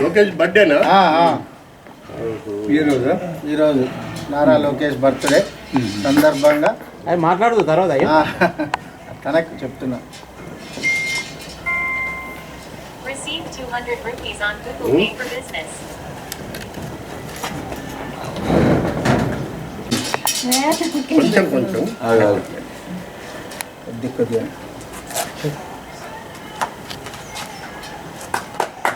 లోకేష్ బర్త్డేనా? ఈరోజు ఈరోజు నారా లోకేష్ బర్త్డే. సందర్భంగా. అది మాట్లాడదు తర్వాత తనకు చెప్తున్నా. Receive 200 rupees on Google Pay for Business. కొంచెం కొంచెం. కొద్ది కొద్దిగా తన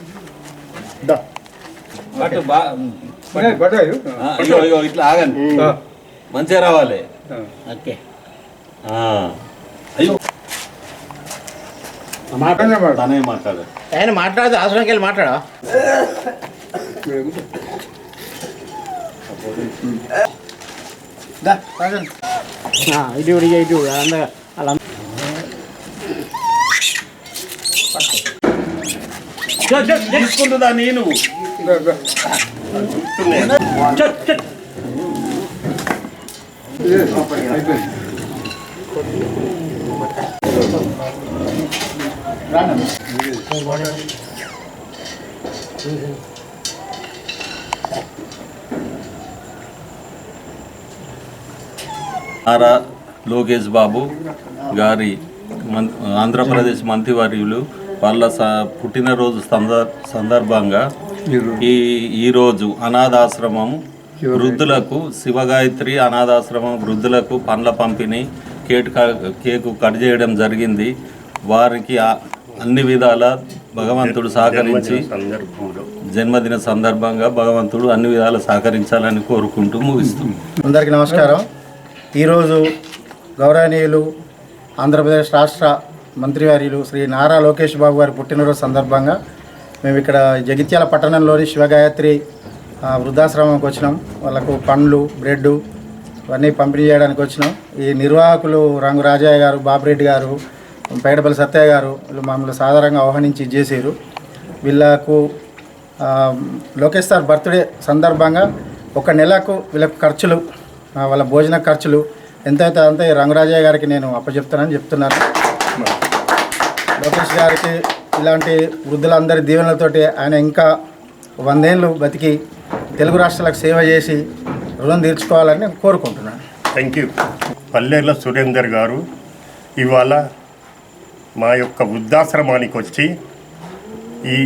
ఇట్లా కార్యక్రమం దీనే కాదు ఇక్కడ దా పట్టు బా పట్టారు ఆ, ఇగో ఇగో ఇట్లా ఆగండి మంచిగా రావాలి ఓకే ఆ. అయ్యో తనే మాట్లాడు ఆయన మాట్లాడదు అవసరంకి వెళ్ళి మాట్లాడా దా రాజన్ ఇటు ఇటు ఇటు అందగా అలా తీసుకుంటుందా నేను? నారా లోకేష్ బాబు గారి ఆంధ్రప్రదేశ్ మంత్రివర్యులు వాళ్ళ స పుట్టినరోజు సందర్ సందర్భంగా ఈ ఈరోజు అనాథాశ్రమం వృద్ధులకు శివగాయత్రి అనాథాశ్రమం వృద్ధులకు పండ్ల పంపిణీ కేక్ క- కేకు కట్ చేయడం జరిగింది. వారికి అన్ని విధాల భగవంతుడు సహకరించి జన్మదిన సందర్భంగా భగవంతుడు అన్ని విధాలు సహకరించాలని కోరుకుంటూ ముగిస్తుంది అందరికీ నమస్కారం. ఈరోజు గౌరవనీయులు ఆంధ్రప్రదేశ్ రాష్ట్ర మంత్రివర్యులు శ్రీ నారా లోకేష్ బాబు గారి పుట్టినరోజు సందర్భంగా మేము ఇక్కడ జగిత్యాల పట్టణంలోని శివగాయత్రి వృద్ధాశ్రమంకి వచ్చినాం. వాళ్ళకు పండ్లు బ్రెడ్ ఇవన్నీ పంపిణీ చేయడానికి వచ్చినాం. ఈ నిర్వాహకులు రంగు రాజయ్య గారు బాబురెడ్డి గారు పేడపల్లి సత్తయ్య గారు వీళ్ళు మమ్మల్ని సాధారణంగా ఆహ్వానించి చేసారు వీళ్ళకు లోకేష్ సార్ బర్త్డే సందర్భంగా ఒక నెలకు వీళ్ళకు ఖర్చులు వాళ్ళ భోజన ఖర్చులు ఎంతైతే అంత ఈ రంగరాజయ్య గారికి నేను అప్పచెప్తానని చెప్తున్నాను లోకేష్ గారికి ఇలాంటి వృద్ధులందరి దీవెనలతోటి ఆయన ఇంకా వందేళ్ళు బతికి తెలుగు రాష్ట్రాలకు సేవ చేసి రుణం తీర్చుకోవాలని నేను కోరుకుంటున్నాను. థ్యాంక్ యూ పల్లెర్ల సురేందర్ గారు ఇవాళ మా యొక్క వృద్ధాశ్రమానికి వచ్చి ఈ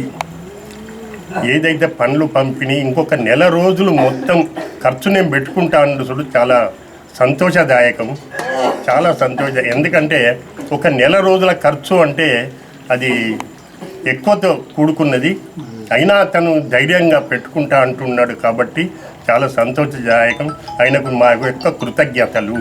ఏదైతే పనులు పంపిణీ ఇంకొక నెల రోజులు మొత్తం ఖర్చు నేను పెట్టుకుంటా చూడు చాలా సంతోషదాయకం చాలా సంతోష ఎందుకంటే ఒక నెల రోజుల ఖర్చు అంటే అది ఎక్కువతో కూడుకున్నది. అయినా తను ధైర్యంగా పెట్టుకుంటా అంటున్నాడు కాబట్టి చాలా సంతోషదాయకం. ఆయనకు మా యొక్క కృతజ్ఞతలు.